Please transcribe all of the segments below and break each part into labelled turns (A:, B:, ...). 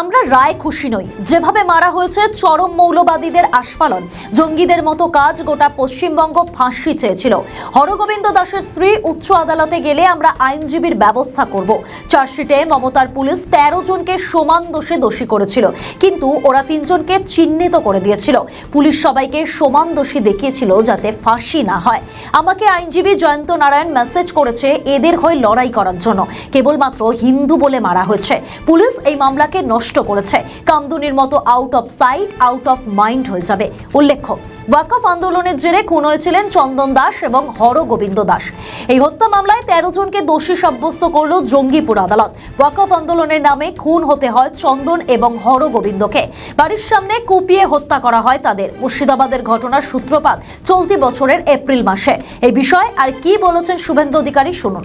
A: আমরা রায় খুশি নই। যেভাবে মারা হয়েছে চরম মৌলবাদীদের আস্ফালন, জঙ্গিদের মতো কাজ গোটা পশ্চিমবঙ্গ ফাঁসি চেয়েছিল। হরগোবিন্দ দাসের স্ত্রী উচ্চ আদালতে গেলে আমরা আইনজীবীর ব্যবস্থা করব। চার্জশিটে মমতার পুলিশ তেরো জনকে সমান দোষে দোষী করেছিল, কিন্তু ওরা তিনজনকে চিহ্নিত করে দিয়েছিল। পুলিশ সবাইকে সমান দোষী দেখিয়েছিল যাতে ফাঁসি না হয়। আমাকে আইনজীবী জয়ন্ত নারায়ণ মেসেজ করেছে এদের হয়ে লড়াই করার জন্য। কেবলমাত্র হিন্দু বলে মারা হয়েছে। পুলিশ এই মামলাকে নষ্ট করেছে। কামদুনির মতো out of sight out of mind হয়ে যাবে। উল্লেখ্য, ওয়াকফ আন্দোলনের জেরে খুন হয়েছিলেন চন্দন দাস এবং হর গোবিন্দ দাস। এই হত্যা মামলায় তেরো জনকে দোষী সাব্যস্ত করল জঙ্গিপুর আদালত। ওয়াকফ আন্দোলনের নামে খুন হতে হয় চন্দন এবং হর গোবিন্দকে বাড়ির সামনে কুপিয়ে হত্যা করা হয় তাদের। মুর্শিদাবাদের ঘটনার সূত্রপাত চলতি বছরের এপ্রিল মাসে। এই বিষয়ে আর কি বলেছেন শুভেন্দু অধিকারী শুনুন।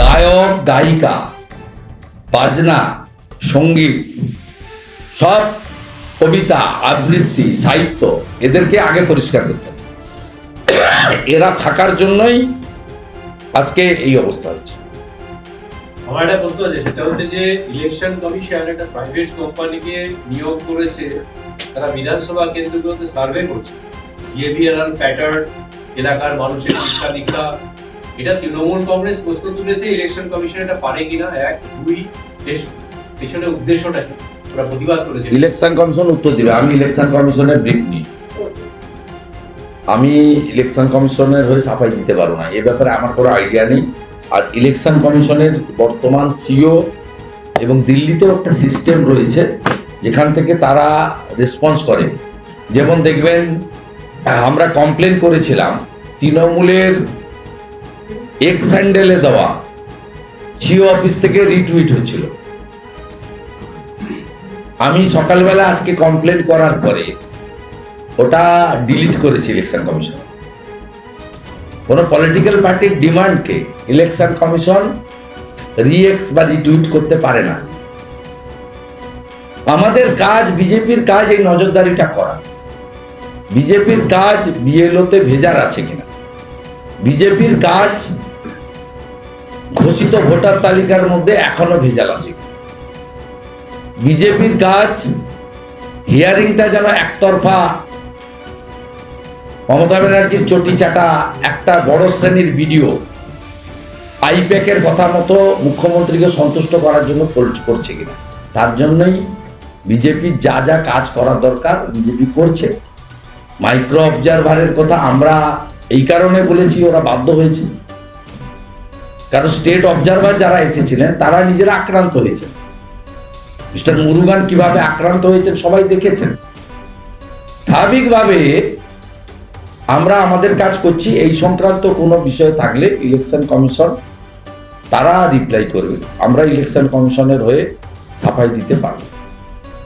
B: গায়ক, গায়িকা বাজনা, সংগীত, সব কবিতা, আবৃত্তি, সাহিত্য এদেরকে আগে পরিষ্কার করতে হবে। এরা থাকার জন্যই আজকে এই অবস্থা হচ্ছে
C: আমার একটা প্রশ্ন আছে, সেটা হচ্ছে যে ইলেকশন কমিশন একটা প্রাইভেট কোম্পানিকে নিয়োগ করেছে, তারা বিধানসভা কেন্দ্রগুলোতে সার্ভে করছে বিহেভিয়ারাল প্যাটার্ন এলাকার মানুষের শিক্ষা দীক্ষা এটা তৃণমূল কংগ্রেস প্রশ্ন তুলেছে ইলেকশন কমিশন এটা পারে কিনা, এক, দুই পেছনে উদ্দেশ্যটা কি? ওরা প্রতিবাদ করেছে।
B: ইলেকশন কমিশন উত্তর দিবে। আমি ইলেকশন কমিশনের ব্রিফ নিই আমি ইলেকশন কমিশনের হয়ে সাফাই দিতে পারব না। এ ব্যাপারে আমার কোনো আইডিয়া নেই। আর ইলেকশন কমিশনের বর্তমান সিও এবং দিল্লিতেও একটা সিস্টেম রয়েছে, যেখান থেকে তারা রেসপন্স করে। যেমন দেখবেন, আমরা কমপ্লেন করেছিলাম, তৃণমূলের এক্স হ্যান্ডেলে দেওয়া। সিও অফিস থেকে রিটুইট হচ্ছিল। আমি সকালবেলা আজকে কমপ্লেন করার পরে ওটা ডিলিট করেছি ইলেকশন কমিশন। কোনো পলিটিক্যাল পার্টির ডিমান্ডকে ইলেকশন কমিশন রিএক্স বা রিটুইট করতে পারে না। আমাদের কাজ, বিজেপির কাজ এই নজরদারিটা করা। বিজেপির কাজ বিএলওতে ভেজার আছে কিনা? বিজেপির কাজ ঘোষিত ভোটার তালিকার মধ্যে এখনও ভেজাল আছে বিজেপির কাজ, হিয়ারিংটা যেন একতরফা, মমতা ব্যানার্জির চটি চাটা একটা বড় শ্রেণির ভিডিও, আইপ্যাকের কথা মতো মুখ্যমন্ত্রীকে সন্তুষ্ট করার জন্য করছে কিনা। তার জন্যই বিজেপির যা যা কাজ করার দরকার বিজেপি করছে। মাইক্রো অবজারভারের কথা আমরা এই কারণে বলেছি, ওরা বাধ্য হয়েছে। কারণ স্টেট অবজারভার যারা এসেছিলেন, তারা নিজেরা আক্রান্ত হয়েছেন। মিস্টার মুরুগান কীভাবে আক্রান্ত হয়েছেন সবাই দেখেছেন। স্বাভাবিকভাবে আমরা আমাদের কাজ করছি, এই সংক্রান্ত কোনো বিষয় থাকলে ইলেকশন কমিশন তারা রিপ্লাই করবে। আমরা ইলেকশন কমিশনের হয়ে সাফাই দিতে পারব।